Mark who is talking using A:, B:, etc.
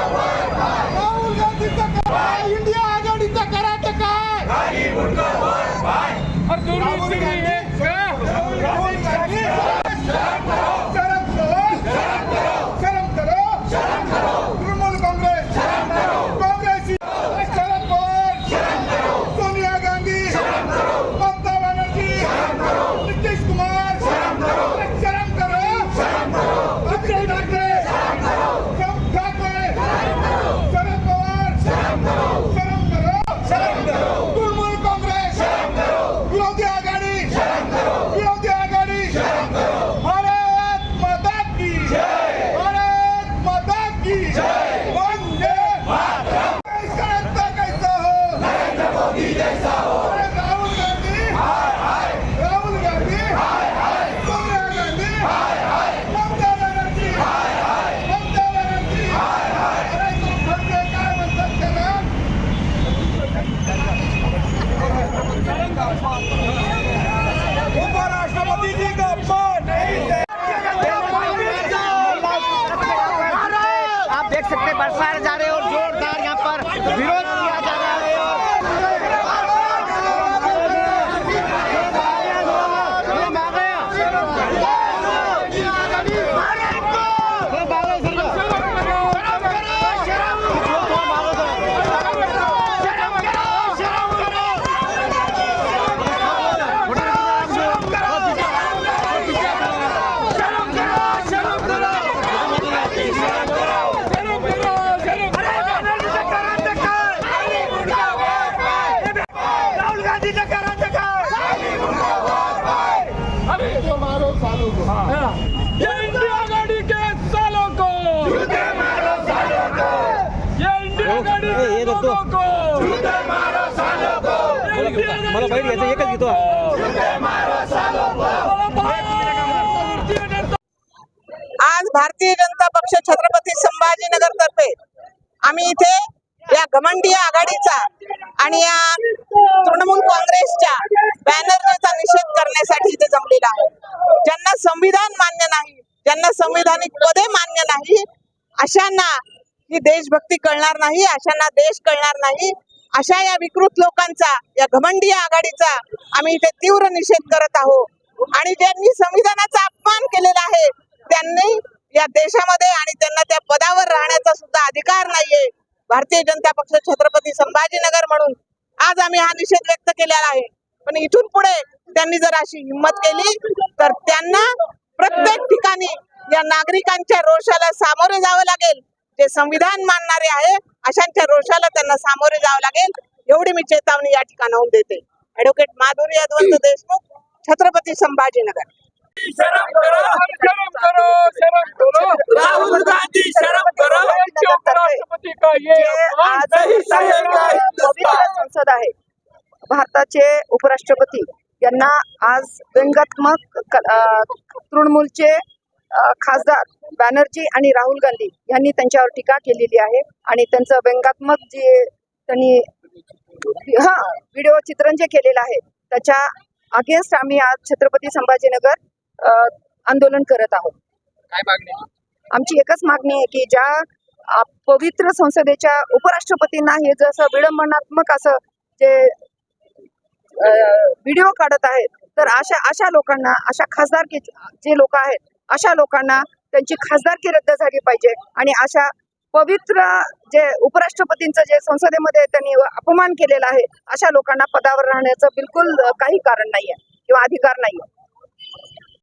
A: राहुल गांधीचं काय इंडिया आघाडीचं काय
B: घेतो
C: मला बाहेर घ्यायचं एकच घेतो
B: हो.
D: आज भारतीय जनता पक्ष छत्रपती संभाजीनगर तर्फे आम्ही इथे या घमंडी आघाडीचा आणि या तृणमूल काँग्रेसच्या बॅनरचा निषेध करण्यासाठी इथे जमलेला आहे. ज्यांना संविधान मान्य नाही ज्यांना संविधानिक पदे मान्य नाही अशांना ही देशभक्ती कळणार नाही अशांना देश कळणार नाही. अशा या विकृत लोकांचा या घमंडी आघाडीचा आम्ही इथे तीव्र निषेध करत आहोत. आणि ज्यांनी संविधानाचा अपमान केलेला आहे त्यांनी या देशामध्ये आणि त्यांना त्या पदावर राहण्याचा सुद्धा अधिकार नाहीये. भारतीय जनता पक्ष छत्रपती संभाजीनगर म्हणून. आज आम्ही हा निषेध व्यक्त केलेला आहे. पण इथून पुढे त्यांनी जर अशी हिंमत केली तर त्यांना प्रत्येक ठिकाणी या नागरिकांच्या रोषाला सामोरे जावं लागेल. जे संविधान मानणारे आहे अशांच्या रोषाला त्यांना सामोरे जावं लागेल. एवढी मी चेतावणी या ठिकाणाहून देते. ऍडव्होकेट माधुरी यदवंत देशमुख छत्रपती संभाजीनगर.
B: शर्म करो शर्म करो शर्म करो. राहुल गांधी शर्म करो. का ये
D: संसद आहे. भारताचे उपराष्ट्रपती यांना आज व्यंगात्मक तृणमूलचे खासदार बॅनर्जी आणि राहुल गांधी यांनी त्यांच्यावर टीका केलेली आहे आणि त्यांचं व्यंगात्मक जे त्यांनी हा व्हिडिओ चित्रण जे केलेलं आहे त्याच्या अगेन्स्ट आम्ही आज छत्रपती संभाजीनगर आंदोलन करत आहोत.
B: काय मागणी
D: आमची एकच मागणी आहे की ज्या पवित्र संसदेच्या उपराष्ट्रपतींना हे जसं विडंबनात्मक असं जे व्हिडिओ काढत आहेत तर अशा अशा लोकांना अशा खासदारकी जे लोक आहेत अशा लोकांना त्यांची खासदारकी रद्द झाली पाहिजे आणि अशा पवित्र जे उपराष्ट्रपतींचं जे संसदेमध्ये त्यांनी अपमान केलेला आहे अशा लोकांना पदावर राहण्याचं बिलकुल काही कारण नाहीये किंवा अधिकार नाहीये.